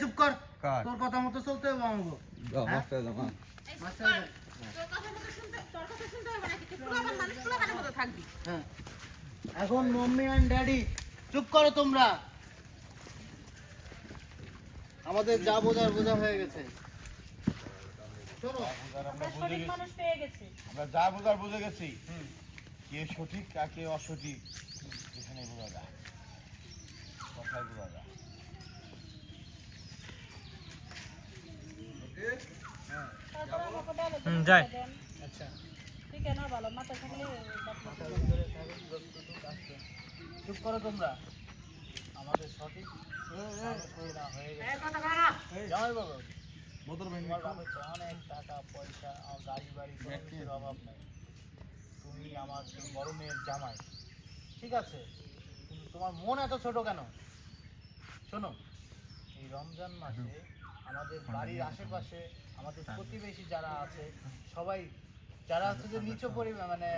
চুপ কর। তোর কথা মতো চলতে হবে আমাকে হ্যাঁ? মাস্টার। মাস্টার এখন মাম্মি অ্যান্ড ড্যাডি চুপ করো তোমরা। আমাদের যা বোঝার বোঝা হয়ে গেছে। শোনো আমরা সঠিক মানুষ পেয়ে গেছি। আমরা যা বোঝার বুঝে গেছি। কে সঠিক আর কে অসঠিক এখানে বোঝা হুম, যাই। আচ্ছা। ঠিক আছে না ভালো। মাথা থাকলে চুপ করো তোমরা। আমাদের সঠিক হয়ে হয়ে অনেক টাকা পয়সা গাড়ি বাড়ি অভাব নাই। তুমি আমার বড় মেয়ের জামাই। ঠিক আছে? কিন্তু তোমার মন এত ছোট কেন? শোনো। রমজান মাসে আমাদের বাড়ির আশেপাশে আমাদের প্রতিবেশী যারা আছে, সবাই, যারা হচ্ছে যে নিচু পরিমাণ মানে